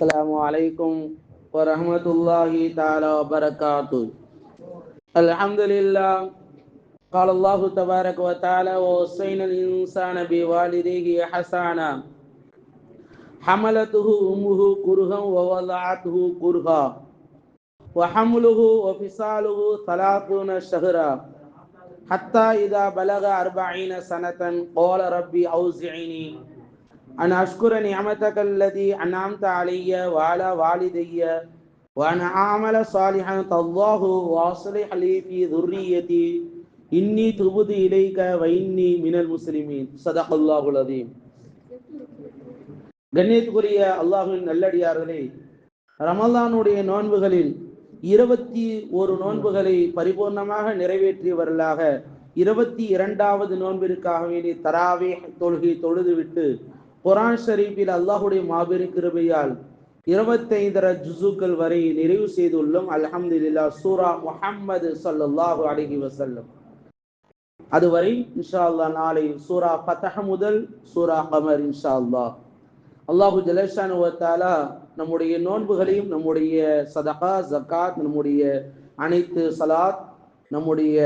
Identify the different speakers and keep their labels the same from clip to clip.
Speaker 1: السلام عليكم ورحمة الله تعالى وبركاته الحمد لله قال الله تبارك وتعالى ووصينا الإنسان بوالديه حسانا حملته أمه كرها ووضعته كرها وحمله وفصاله ثلاثون شهرا حتى إذا بلغ أربعين سنة قال ربي أوزعني أن أشكر نعمتك التي أنعمت علي وعلى والدي وأن أعمل صالحا تالله وأصلح لي في ذريتي إني تبت إليك وإني من المسلمين صدق الله العظيم கண்ணியத்துக்குரிய அல்லாஹுவின் நல்லடியார்களே ரமலானுடைய நோன்புகளில் இருபத்தி ஒரு நோன்புகளை பரிபூர்ணமாக நிறைவேற்றியவர்களாக இருபத்தி இரண்டாவது நோன்பிற்காக வேண்டி தராவே தொழுகை தொழுதுவிட்டு குரான் ஷரீஃபில் அல்லாஹுடைய மாபெரும் கிருபையால் இருபத்தைந்தர ஜுசுக்கள் வரை நிறைவு செய்துள்ளோம் இல்லா சூரா முஹம்மது சல்லாஹு அலஹி வசல்லம் அதுவரை இன்ஷா அல்லா நாளை சூரா பத்தக முதல் சூரா கமர் இன்ஷா அல்லா அல்லாஹு ஜலஷானுவத்தாலா நம்முடைய நோன்புகளையும் நம்முடைய சதகா ஜக்காத் நம்முடைய அனைத்து சலாத் நம்முடைய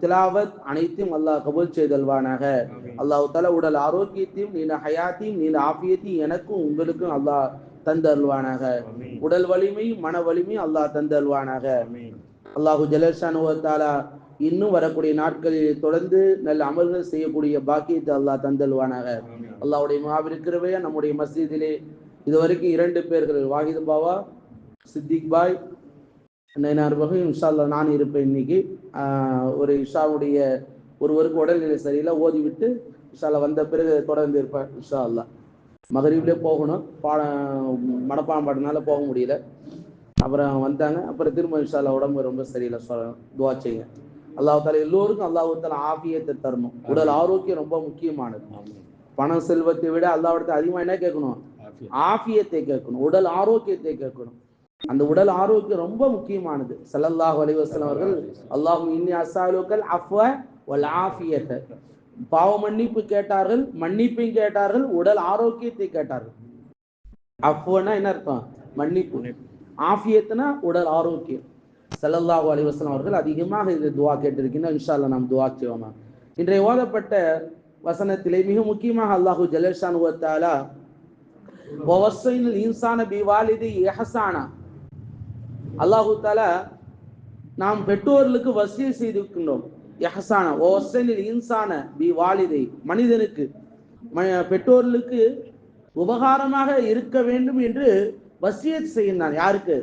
Speaker 1: திலாவத் அனைத்தையும் அல்லாஹ் கபுல் செய்தல்வானாக அல்லாஹ் தலா உடல் ஆரோக்கியத்தையும் நீல ஹயாத்தையும் நீல ஆபியத்தையும் எனக்கும் உங்களுக்கும் அல்லாஹ் தந்தல்வானாக உடல் வலிமையும் மன வலிமையும் அல்லாஹ் தந்தல்வானாக அல்லாஹு ஜலர்ஷானுவத்தாலா இன்னும் வரக்கூடிய நாட்களில் தொடர்ந்து நல்ல அமல்கள் செய்யக்கூடிய பாக்கியத்தை அல்லாஹ் தந்தல்வானாக அல்லாவுடைய மாவிருக்கிறவையா நம்முடைய மசீதிலே இதுவரைக்கும் இரண்டு பேர்கள் வாஹித் பாவா சித்திக் பாய் நான் வகை இன்ஷால்லா நான் இருப்பேன் இன்னைக்கு ஒரு இஷாவுடைய ஒருவருக்கு உடல்நிலை சரியில்லை ஓதிவிட்டு இஷால வந்த பிறகு தொடர்ந்து இருப்பேன் இஷா அல்லா மகரீப்லேயே போகணும் பாடம் மனப்பாடம் பாடனால போக முடியல அப்புறம் வந்தாங்க அப்புறம் திரும்ப இஷால்லா உடம்பு ரொம்ப சரியில்லை சொல்ல துவா செய்ய அல்லாஹால எல்லோருக்கும் அல்லாஹால ஆபியத்தை தரணும் உடல் ஆரோக்கியம் ரொம்ப முக்கியமானது பணம் செல்வத்தை விட அல்லாவிடத்தை அதிகமாக என்ன கேட்கணும் ஆஃபியத்தை கேட்கணும் உடல் ஆரோக்கியத்தை கேட்கணும் அந்த உடல் ஆரோக்கியம் ரொம்ப முக்கியமானது சல்லல்லாஹ் அலிவாஸ்லாம் அவர்கள் அல்லாஹும் இன்னி அசாலுக்கள் அஃப்வ ஒல் பாவ மன்னிப்பு கேட்டார்கள் மன்னிப்பையும் கேட்டார்கள் உடல் ஆரோக்கியத்தை கேட்டார்கள் அஃப்வனா என்ன அர்த்தம் மன்னிப்பு ஆஃபியத்துனா உடல் ஆரோக்கியம் சல்லல்லாஹு அலிவாஸ்லாம் அவர்கள் அதிகமாக இது துவா கேட்டிருக்கீங்கன்னா இன்ஷால்லா நாம் துவா செய்வோமா இன்றைய ஓதப்பட்ட வசனத்திலே மிக முக்கியமாக அல்லாஹூ ஜலேஷான் ஓத்தாலா இன்சான பிவாலிதி எஹசானா அல்லாஹூ தாலா நாம் பெற்றோர்களுக்கு வசிய செய்திருக்கின்றோம் யஹசான ஒசனில் இன்சான பி வாலிதை மனிதனுக்கு பெற்றோர்களுக்கு உபகாரமாக இருக்க வேண்டும் என்று வசிய செய்கின்றான் யாருக்கு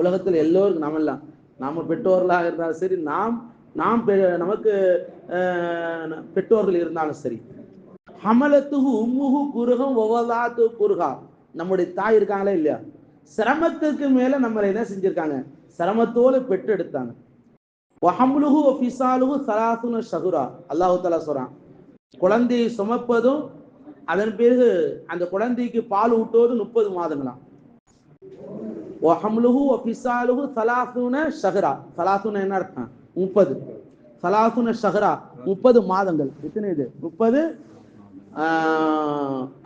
Speaker 1: உலகத்தில் எல்லோருக்கும் எல்லாம் நாம பெற்றோர்களாக இருந்தாலும் சரி நாம் நாம் நமக்கு பெற்றோர்கள் இருந்தாலும் சரி ஹமலத்துகு உம்முகு குருகம் ஒவ்வொல்லாத்து குருகா நம்முடைய தாய் இருக்காங்களா இல்லையா சிரமத்துக்கு மேல நம்மளை என்ன செஞ்சிருக்காங்க சிரமத்தோடு பெற்று எடுத்தாங்க ஃபிசாலுஹு சலாசுன அல்லாஹு தலா சொல்றான் குழந்தையை சுமப்பதும் அதன் பிறகு அந்த குழந்தைக்கு பால் ஊட்டுவதும் முப்பது மாதங்களாம் ஒஹம்லுஹு சலாசுன ஷஹரா சலாசுன என்ன அர்த்தம் முப்பது சலாசுன ஷஹரா முப்பது மாதங்கள் எத்தனை இது முப்பது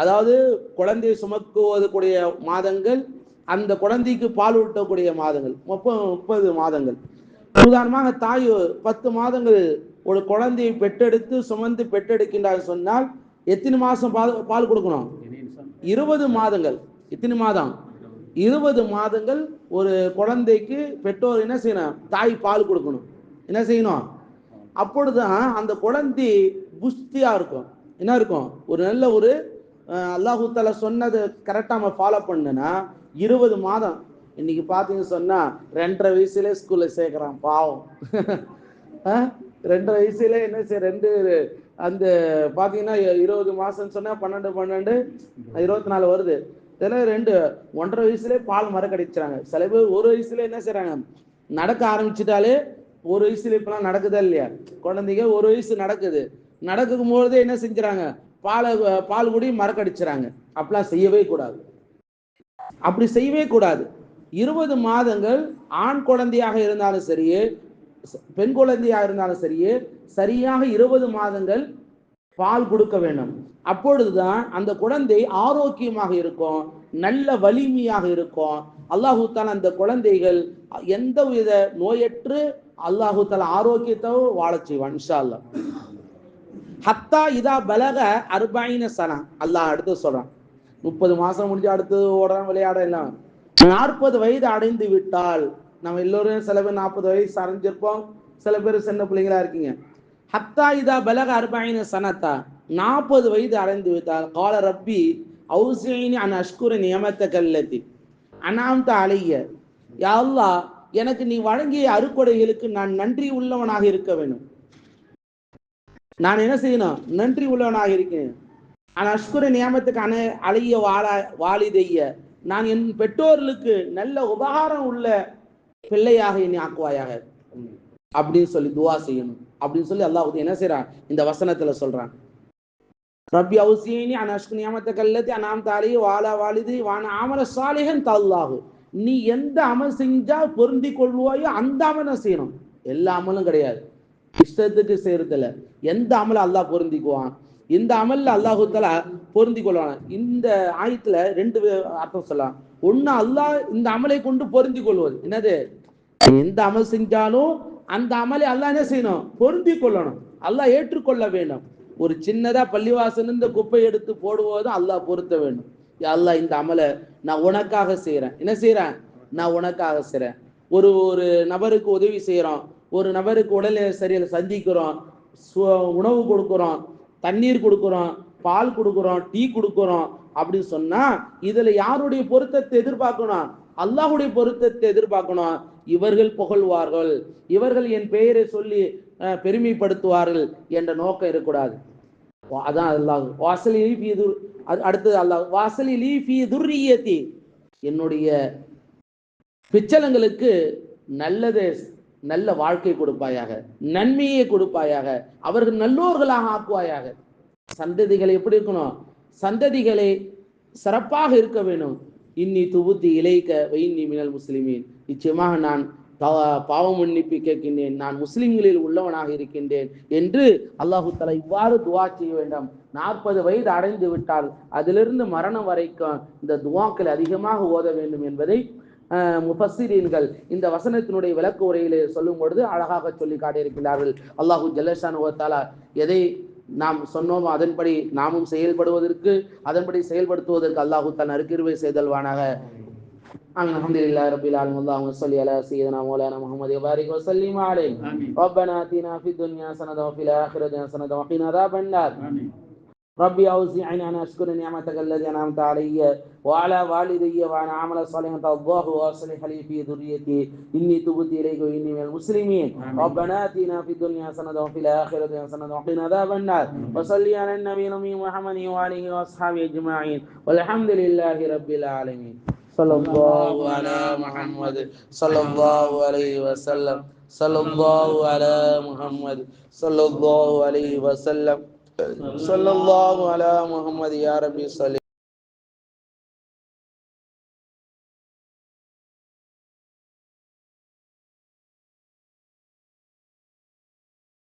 Speaker 1: அதாவது குழந்தையை கூடிய மாதங்கள் அந்த குழந்தைக்கு பால் ஊட்டக்கூடிய மாதங்கள் முப்பது முப்பது மாதங்கள் உதாரணமாக தாய் பத்து மாதங்கள் ஒரு குழந்தையை பெற்றெடுத்து சுமந்து பெற்றெடுக்கின்றார் சொன்னால் எத்தனை மாதம் பால் பால் கொடுக்கணும் இருபது மாதங்கள் எத்தனை மாதம் இருபது மாதங்கள் ஒரு குழந்தைக்கு பெற்றோர் என்ன செய்யணும் தாய் பால் கொடுக்கணும் என்ன செய்யணும் அப்பொழுதுதான் அந்த குழந்தை புஷ்டியாக இருக்கும் என்ன இருக்கும் ஒரு நல்ல ஒரு அல்லாஹூத்தால சொன்னதை கரெக்டாக நம்ம ஃபாலோ பண்ணுன்னா இருபது மாதம் இன்னைக்கு பார்த்தீங்கன்னு சொன்னால் ரெண்டரை வயசுலேயே ஸ்கூலில் சேர்க்குறான் பாவம் ரெண்டரை வயசுல என்ன சார் ரெண்டு அந்த பார்த்தீங்கன்னா இருபது மாதம்னு சொன்னால் பன்னெண்டு பன்னெண்டு இருபத்தி நாலு வருது இதெல்லாம் ரெண்டு ஒன்றரை வயசுலேயே பால் மர கடிச்சாங்க சில பேர் ஒரு வயசுல என்ன செய்கிறாங்க நடக்க ஆரம்பிச்சிட்டாலே ஒரு வயசுல இப்பெல்லாம் நடக்குதா இல்லையா குழந்தைங்க ஒரு வயசு நடக்குது நடக்கும் பொழுதே என்ன செஞ்சுறாங்க பாலை பால் குடி மரக்கடிச்சாங்க அப்படிலாம் செய்யவே கூடாது அப்படி செய்யவே கூடாது இருபது மாதங்கள் ஆண் குழந்தையாக இருந்தாலும் சரி பெண் குழந்தையாக இருந்தாலும் சரி சரியாக இருபது மாதங்கள் பால் கொடுக்க வேண்டும் அப்பொழுதுதான் அந்த குழந்தை ஆரோக்கியமாக இருக்கும் நல்ல வலிமையாக இருக்கும் அல்லாஹு தாலா அந்த குழந்தைகள் எந்த வித நோயற்று அல்லாஹு தால ஆரோக்கியத்தோ வாழ செய்வான் ஹத்தா இதா பலக அர்பாயின சனா அல்லாஹ் அடுத்து சொல்றான் முப்பது மாசம் முடிஞ்சு அடுத்தது ஓடலாம் எல்லாம் நாற்பது வயது அடைந்து விட்டால் நம்ம எல்லோரும் சில பேர் நாற்பது வயசு அடைஞ்சிருப்போம் சில பேர் சின்ன பிள்ளைங்களா இருக்கீங்க ஹத்தா இதா பலக அர்பாயின சனத்தா நாற்பது வயது அடைந்து விட்டால் கால ரப்பி அவுசினி அன் அஷ்குர நியமத்த கல்லத்தி அனாந்த அழைய யாழ்லா எனக்கு நீ வழங்கிய அறுக்கொடைகளுக்கு நான் நன்றி உள்ளவனாக இருக்க வேண்டும் நான் என்ன செய்யணும் நன்றி உள்ளவனாக இருக்கேன் ஆனால் அஷ்குரு நியமத்துக்கு அணை அலைய வாழா வாலிதைய நான் என் பெற்றோர்களுக்கு நல்ல உபகாரம் உள்ள பிள்ளையாக என்னை ஆக்குவாயாக அப்படின்னு சொல்லி துவா செய்யணும் அப்படின்னு சொல்லி அல்லாஹ் என்ன செய்யறான் இந்த வசனத்துல சொல்றான் ரப்பி அவுசீனி அனஷ்கு நியமத்தை கல்லத்தி அனாம் தாலி வாலா வாலிதி வான ஆமர சாலிகன் தல்லாஹு நீ எந்த அமல் செஞ்சா பொருந்தி கொள்வாயோ அந்த அமலை செய்யணும் எல்லா அமலும் கிடையாது இஷ்டத்துக்கு செய்யறதில்ல எந்த அமலை அல்லாஹ் பொருந்திக்குவான் இந்த அமல்ல அல்லாஹு தலா பொருந்தி கொள்வானா இந்த ஆயத்துல ரெண்டு அர்த்தம் சொல்லலாம் ஒன்னு அல்லாஹ் இந்த அமலை கொண்டு பொருந்தி கொள்வது என்னது எந்த அமல் செஞ்சாலும் அந்த அமலை அல்லாஹ் என்ன செய்யணும் பொருந்தி கொள்ளணும் அல்லாஹ் ஏற்றுக்கொள்ள வேண்டும் ஒரு சின்னதா பள்ளிவாசல் இந்த குப்பை எடுத்து போடுவதும் அல்லாஹ் பொருத்த வேண்டும் அல்லாஹ் இந்த அமலை நான் உனக்காக செய்யறேன் என்ன செய்யறேன் நான் உனக்காக செய்யறேன் ஒரு ஒரு நபருக்கு உதவி செய்யறோம் ஒரு நபருக்கு உடல்நிலை சரியில்லை சந்திக்கிறோம் உணவு கொடுக்குறோம் தண்ணீர் கொடுக்குறோம் பால் கொடுக்குறோம் டீ கொடுக்குறோம் அப்படின்னு சொன்னா இதுல யாருடைய பொருத்தத்தை எதிர்பார்க்கணும் அல்லாஹுடைய பொருத்தத்தை எதிர்பார்க்கணும் இவர்கள் புகழ்வார்கள் இவர்கள் என் பெயரை சொல்லி பெருமைப்படுத்துவார்கள் என்ற நோக்கம் இருக்கக்கூடாது அதான் அல்லாஹ் வாசலி அடுத்தது அல்லாஹ் வாசலி லீஃபி துர்ரியத்தி என்னுடைய பிச்சலங்களுக்கு நல்லதை நல்ல வாழ்க்கை கொடுப்பாயாக நன்மையை கொடுப்பாயாக அவர்கள் நல்லோர்களாக ஆக்குவாயாக சந்ததிகளை எப்படி இருக்கணும் சந்ததிகளை சிறப்பாக இருக்க வேணும் இன்னி துபுத்தி இலைக்க வைன்னி மினல் முஸ்லிமீன் நிச்சயமாக நான் பாவ மன்னிப்பு கேட்கின்றேன் நான் முஸ்லிம்களில் உள்ளவனாக இருக்கின்றேன் என்று அல்லாஹு தலா இவ்வாறு துவா செய்ய வேண்டும் நாற்பது வயது அடைந்து விட்டால் அதிலிருந்து மரணம் வரைக்கும் இந்த துவாக்கள் அதிகமாக ஓத வேண்டும் என்பதை முபசிரீன்கள் இந்த வசனத்தினுடைய விளக்கு உரையிலே சொல்லும் பொழுது அழகாக சொல்லி காட்டியிருக்கிறார்கள் அல்லாஹூ ஜல்லஷானுவத்தாலா எதை நாம் சொன்னோமோ அதன்படி நாமும் செயல்படுவதற்கு அதன்படி செயல்படுத்துவதற்கு அல்லாஹு தன் அருக்கிருவை செய்தல்வானாக آمين الحمد لله رب العالمين اللهم صل على سيدنا مولانا محمد وبارك وسلم عليه ربنا اتنا في الدنيا سنة وفي الاخره سنة وقنا عذاب النار ربي أوزعني أن أشكر نعمتك الذي أنعمت علي وعلى والدي وأن أعمل صالحا ترضاه وأصلح لي في ذريتي إني تبت إليك وإني من المسلمين ربنا آتنا في الدنيا حسنة وفي الآخرة حسنة وقنا عذاب النار وصلي على النبي الأمي محمد وآله وأصحابه أجمعين والحمد لله رب العالمين صلى الله على محمد صلى الله عليه وسلم صلى الله على محمد صلى الله عليه وسلم صلى الله على محمد يا ربي صلي